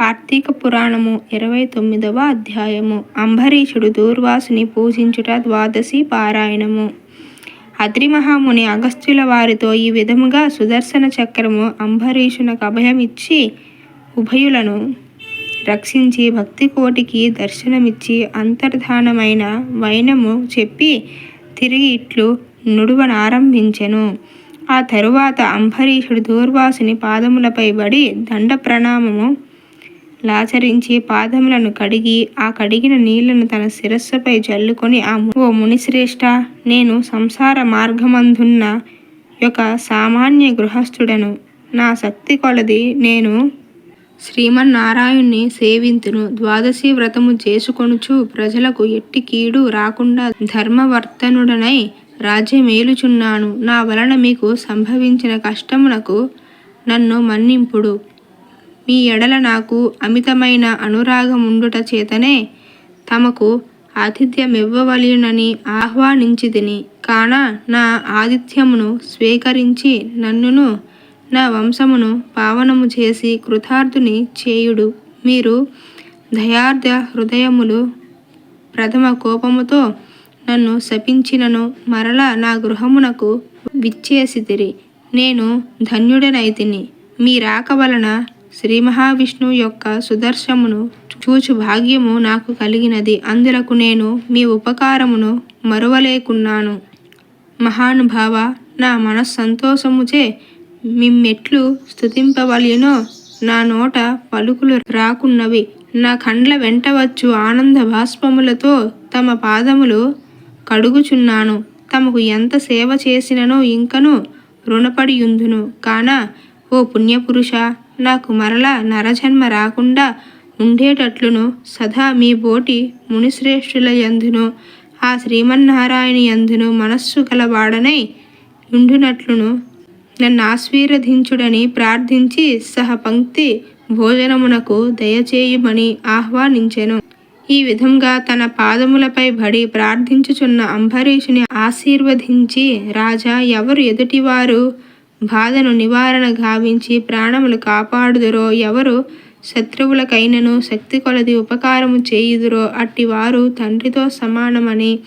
కార్తీక పురాణము ఇరవై తొమ్మిదవ అధ్యాయము. అంబరీషుడు దూర్వాసుని పూజించుట ద్వాదశి పారాయణము. అద్రిమహాముని అగస్త్యుల వారితో ఈ విధముగా సుదర్శన చక్రము అంబరీషునకు అభయమిచ్చి ఉభయులను రక్షించి భక్తి కోటికి దర్శనమిచ్చి అంతర్ధానమైన వైనము చెప్పి తిరిగి ఇట్లు నుడువనారంభించెను. ఆ తరువాత అంబరీషుడు దూర్వాసుని పాదములపై బడి దండ ప్రణామము లాచరించి పాదములను కడిగి ఆ కడిగిన నీళ్ళను తన శిరస్సుపై జల్లుకొని ఆ ఓ మునిశ్రేష్ట నేను సంసార మార్గమందున్న యొక్క సామాన్య గృహస్థుడను. నా శక్తి కొలది నేను శ్రీమన్నారాయణ్ణి సేవింతును. ద్వాదశి వ్రతము చేసుకొనుచు ప్రజలకు ఎట్టి కీడు రాకుండా ధర్మవర్తనుడనై రాజ్యమేలుచున్నాను. నా వలన మీకు సంభవించిన కష్టమునకు నన్ను మన్నింపుడు. మీ ఎడల నాకు అమితమైన అనురాగం ఉండుట చేతనే తమకు ఆతిథ్యమివ్వవలెనని ఆహ్వానించిదిని కాన నా ఆతిథ్యమును స్వీకరించి నన్నును నా వంశమును పావనము చేసి కృతార్థుని చేయుడు. మీరు దయార్థ హృదయములు ప్రథమ కోపముతో నన్ను శపించినను మరల నా గృహమునకు విచ్చేసితిరి. నేను ధన్యుడనైతిని. మీ రాక వలన శ్రీ మహావిష్ణువు యొక్క సుదర్శమును చూచు భాగ్యము నాకు కలిగినది. అందులకు నేను మీ ఉపకారమును మరువలేకున్నాను. మహానుభావ నా మనస్సంతోషముచే మిమ్మెట్లు స్తుతింపవలెనో. నా నోట పలుకులు రాకున్నవి. నా కండ్ల వెంట వచ్చు ఆనంద బాష్పములతో తమ పాదములు కడుగుచున్నాను. తమకు ఎంత సేవ చేసిననో ఇంకను రుణపడియుందును. కాన ఓ పుణ్యపురుష నాకు మరల నరజన్మ రాకుండా ఉండేటట్లును సదా మీ బోటి మునిశ్రేష్ఠుల యందును ఆ శ్రీమన్నారాయణ యందును మనస్సు కలవాడనై ఉండునట్లును. నన్ను ఆశీర్వదించుడని ప్రార్థించి సహ పంక్తి భోజనమునకు దయచేయుమని ఆహ్వానించెను. ఈ విధంగా తన పాదములపై బడి ప్రార్థించుచున్న అంబరీషుని ఆశీర్వదించి రాజా ఎవరు ఎదుటివారు? బాధను నివారణ గావించి ప్రాణములు కాపాడుదురో ఎవరు శత్రువులకైనను శక్తి కొలది ఉపకారము చేయుదురో అట్టి వారు తండ్రితో సమానమని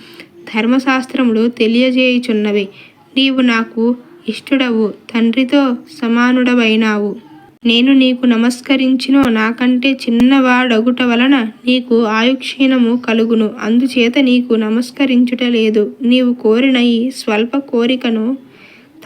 ధర్మశాస్త్రములు తెలియజేయుచున్నవి. నీవు నాకు ఇష్టడవు తండ్రితో సమానుడవైనావు. నేను నీకు నమస్కరించినో నాకంటే చిన్నవాడగుట వలన నీకు ఆయుక్షీణము కలుగును. అందుచేత నీకు నమస్కరించుట లేదు. నీవు కోరిన ఈ స్వల్ప కోరికను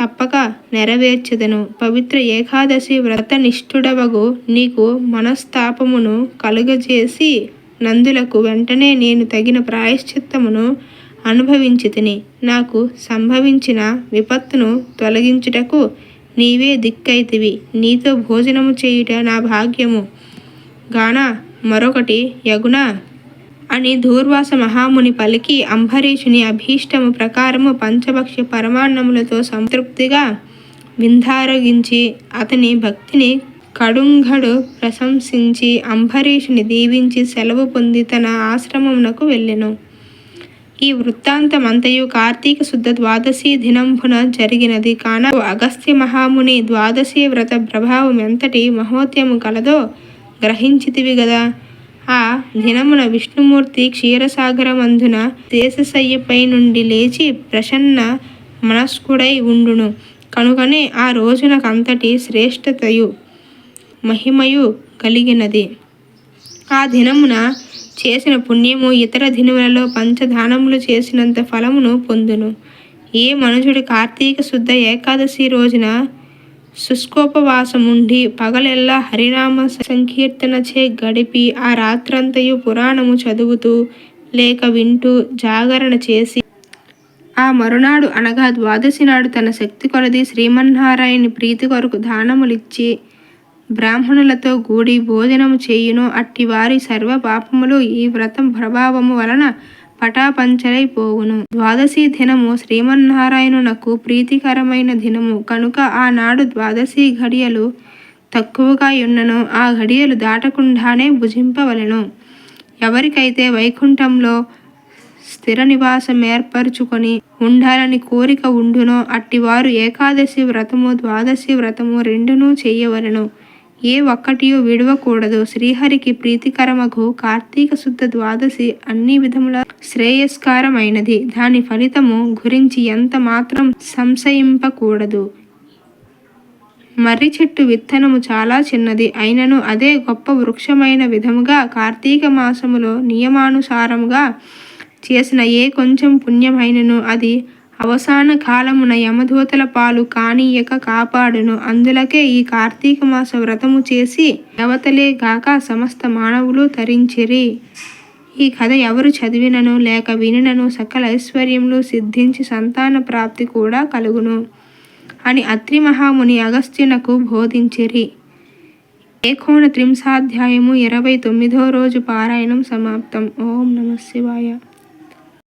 తప్పక నెరవేర్చదను. పవిత్ర ఏకాదశి వ్రత నిష్ఠుడవగు నీకు మనస్తాపమును కలుగజేసి నందులకు వెంటనే నేను తగిన ప్రాయశ్చిత్తమును అనుభవించి తిని నాకు సంభవించిన విపత్తును తొలగించుటకు నీవే దిక్కైతివి. నీతో భోజనము చేయుట నా భాగ్యము. గాన మరొకటి యగున అని దూర్వాస మహాముని పలికి అంబరీషుని అభీష్టము ప్రకారము పంచభక్ష పరమాన్నములతో సంతృప్తిగా వింధారగించి అతని భక్తిని కడుంగడు ప్రశంసించి అంబరీషుని దీవించి సెలవు పొంది తన ఆశ్రమమునకు వెళ్ళెను. ఈ వృత్తాంతమంతయు కార్తీక శుద్ధ ద్వాదశి దినంభున జరిగినది. కాన అగస్త్య మహాముని ద్వాదశి వ్రత ప్రభావం ఎంతటి మహోద్యము కలదో గ్రహించితివి గదా. ఆ దినమున విష్ణుమూర్తి క్షీరసాగరమందున దేశశయ్యపై నుండి లేచి ప్రసన్న మనస్కుడై ఉండును. కనుకనే ఆ రోజునకంతటి శ్రేష్టతయు మహిమయు కలిగినది. ఆ దినమున చేసిన పుణ్యము ఇతర దినములలో పంచదానములు చేసినంత ఫలమును పొందును. ఏ మనుషుడు కార్తీక శుద్ధ ఏకాదశి రోజున శుష్కోపవాసముండి పగలెల్లా హరినామ సంకీర్తనచే గడిపి ఆ రాత్రంతయు పురాణము చదువుతూ లేక వింటూ జాగరణ చేసి ఆ మరునాడు అనగా ద్వాదశి నాడు తన శక్తి కొలది శ్రీమన్నారాయణ ప్రీతి కొరకు దానములిచ్చి బ్రాహ్మణులతో కూడి భోజనము చేయును. అట్టి వారి సర్వ పాపములు ఈ వ్రతం ప్రభావము వలన పటాపంచలైపోవును ద్వాదశి దినము శ్రీమన్నారాయణునకు ప్రీతికరమైన దినము. కనుక ఆనాడు ద్వాదశి ఘడియలు తక్కువగా ఉన్నను. ఆ ఘడియలు దాటకుండానే భుజింపవలెను. ఎవరికైతే వైకుంఠంలో స్థిర నివాసం ఏర్పరచుకొని ఉండాలని కోరిక ఉండునో అట్టివారు ఏకాదశి వ్రతము ద్వాదశి వ్రతము రెండునూ చేయవలను. ఏ ఒక్కటియో విడవకూడదు. శ్రీహరికి ప్రీతికరమగు కార్తీక శుద్ధ ద్వాదశి అన్ని విధముల శ్రేయస్కరమైనది. దాని ఫలితము గురించి ఎంత మాత్రం సంశయింపకూడదు. మర్రి చెట్టు విత్తనము చాలా చిన్నది. అయినను అదే గొప్ప వృక్షమైన విధముగా కార్తీక మాసములో నియమానుసారముగా చేసిన ఏ కొంచెం పుణ్యమైనను అది అవసాన కాలమున యమదూతల పాలు కానీయక కాపాడును. అందులకే ఈ కార్తీక మాస వ్రతము చేసి దేవతలే గాక సమస్త మానవులు తరించిరి. ఈ కథ ఎవరు చదివినను లేక వినినను సకల ఐశ్వర్యములు సిద్ధించి సంతాన ప్రాప్తి కూడా కలుగును అని అత్రి మహాముని అగస్త్యునకు బోధించిరి. ఏకోణ త్రింశాధ్యాయము ఇరవై తొమ్మిదో రోజు పారాయణం సమాప్తం. ఓం నమ శివాయ.